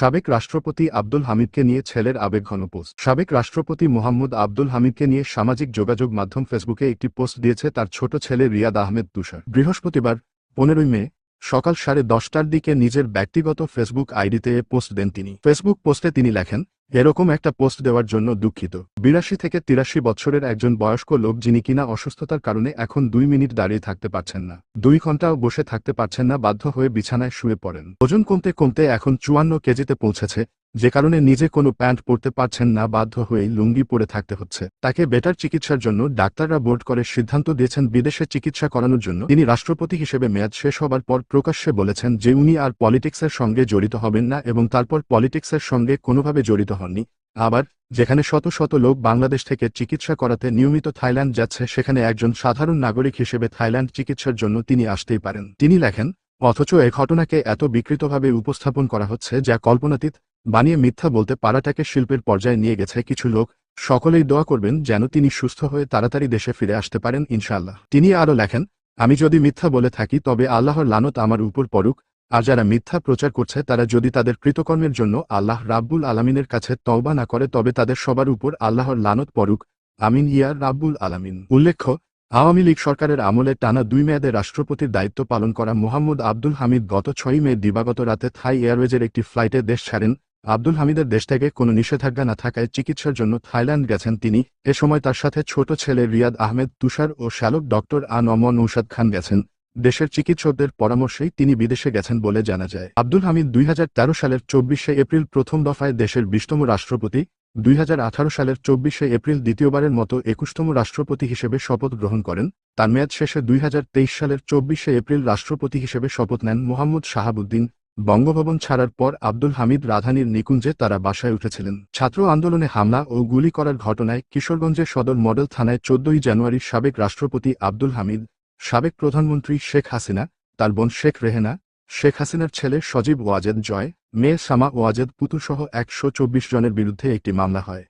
সাবেক রাষ্ট্রপতি আব্দুল হামিদকে নিয়ে ছেলের আবেগঘন পোস্ট। সাবেক রাষ্ট্রপতি মোহাম্মদ আব্দুল হামিদকে নিয়ে সামাজিক যোগাযোগ মাধ্যম ফেসবুকে একটি পোস্ট দিয়েছে তার ছোট ছেলে রিয়াদ আহমেদ তুষার। বৃহস্পতিবার, পনেরোই মে, সকাল সাড়ে দশটার দিকে নিজের ব্যক্তিগত ফেসবুক আইডিতে পোস্ট দেন তিনি। ফেসবুক পোস্টে তিনি লেখেন এরকম একটা পোস্ট দেওয়ার জন্য দুঃখিত। বিরাশি থেকে তিরাশি বছরের একজন বয়স্ক লোক যিনি কিনা অসুস্থতার কারণে এখন দুই মিনিট দাঁড়িয়ে থাকতে পারছেন না, দুই ঘন্টাও বসে থাকতে পারছেন না, বাধ্য হয়ে বিছানায় শুয়ে পড়েন। ওজন কমতে কমতে এখন চুয়ান্ন কেজিতে পৌঁছেছে যে কারণে নিজে কোনো প্যান্ট পরতে পারছেন না, বাধ্য হয়ে লুঙ্গি পরে থাকতে হচ্ছে। তাকে বেটার চিকিৎসার জন্য ডাক্তাররা বোর্ড করে সিদ্ধান্ত দিয়েছেন বিদেশে চিকিৎসা করানোর জন্য। তিনি রাষ্ট্রপতি হিসেবে মেয়াদ শেষ হবার পর প্রকাশ্যে বলেছেন যে উনি আর পলিটিক্সের সঙ্গে জড়িত হবেন না এবং তারপর পলিটিক্সের সঙ্গে কোনোভাবে জড়িত হননি। আবার, যেখানে শত শত লোক বাংলাদেশ থেকে চিকিৎসা করাতে নিয়মিত থাইল্যান্ড যাচ্ছে, সেখানে একজন সাধারণ নাগরিক হিসেবে থাইল্যান্ড চিকিৎসার জন্য তিনি আসতেই পারেন। তিনি লেখেন, অথচ এ ঘটনাকে এত বিকৃতভাবে উপস্থাপন করা হচ্ছে যা কল্পনাতীত বানিয়ে মিথ্যা বলতে পারাটাকে শিল্পের পর্যায়ে নিয়ে গেছে কিছু লোক। সকলেই দোয়া করবেন যেন তিনি সুস্থ হয়ে তাড়াতাড়ি দেশে ফিরে আসতে পারেন ইনশাল্লাহ তিনি আরও লেখেন, আমি যদি মিথ্যা বলে থাকি, তবে আল্লাহর লানত আমার উপর পড়ুক, আর যারা মিথ্যা প্রচার করছে, তারা যদি তাদের কৃতকর্মের জন্য আল্লাহ রাব্বুল আলামিনের কাছে তওবা না করে, তবে তাদের সবার উপর আল্লাহর লানত পড়ুক। আমিন ইয়া রাব্বুল আলামিন। উল্লেখ্য, আওয়ামী লীগ সরকারের আমলে টানা দুই মেয়াদে রাষ্ট্রপতির দায়িত্ব পালন করা মোহাম্মদ আব্দুল হামিদ গত ছয়ই মে দিবাগত রাতে থাই এয়ারওয়েজের একটি ফ্লাইটে দেশ ছাড়েন। আব্দুল হামিদের দেশ থেকে কোনো নিষেধাজ্ঞা না থাকায় চিকিৎসার জন্য থাইল্যান্ড গেছেন তিনি। এ সময় তার সাথে ছোট ছেলে রিয়াদ আহমেদ, তুষার ও শ্যালক ডক্টর আ নমন নৌসাদ খান গেছেন। দেশের চিকিৎসকদের পরামর্শেই তিনি বিদেশে গেছেন বলে জানা যায়। আব্দুল হামিদ দুই হাজার তেরো সালের চব্বিশে এপ্রিল প্রথম দফায় দেশের বিশতম রাষ্ট্রপতি, দুই হাজার আঠারো সালের চব্বিশে এপ্রিল দ্বিতীয়বারের মতো একুশতম রাষ্ট্রপতি হিসেবে শপথ গ্রহণ করেন। তার মেয়াদ শেষে দুই হাজার তেইশ সালের চব্বিশে এপ্রিল রাষ্ট্রপতি হিসেবে শপথ নেন মোহাম্মদ শাহাবুদ্দিন। বঙ্গভবন ছাড়ার পর আব্দুল হামিদ রাধানীর নিকুঞ্জে তারা বাসায় উঠেছিলেন। ছাত্র আন্দোলনে হামলা ও গুলি করার ঘটনায় কিশোরগঞ্জের সদর মডেল থানায় চোদ্দই জানুয়ারি সাবেক রাষ্ট্রপতি আব্দুল হামিদ, সাবেক প্রধানমন্ত্রী শেখ হাসিনা, তার বোন শেখ রেহেনা, শেখ হাসিনার ছেলে সজীব ওয়াজেদ জয়, মেয়ে সামা ওয়াজেদ পুতুসহ একশো চব্বিশ জনের বিরুদ্ধে একটি মামলা হয়।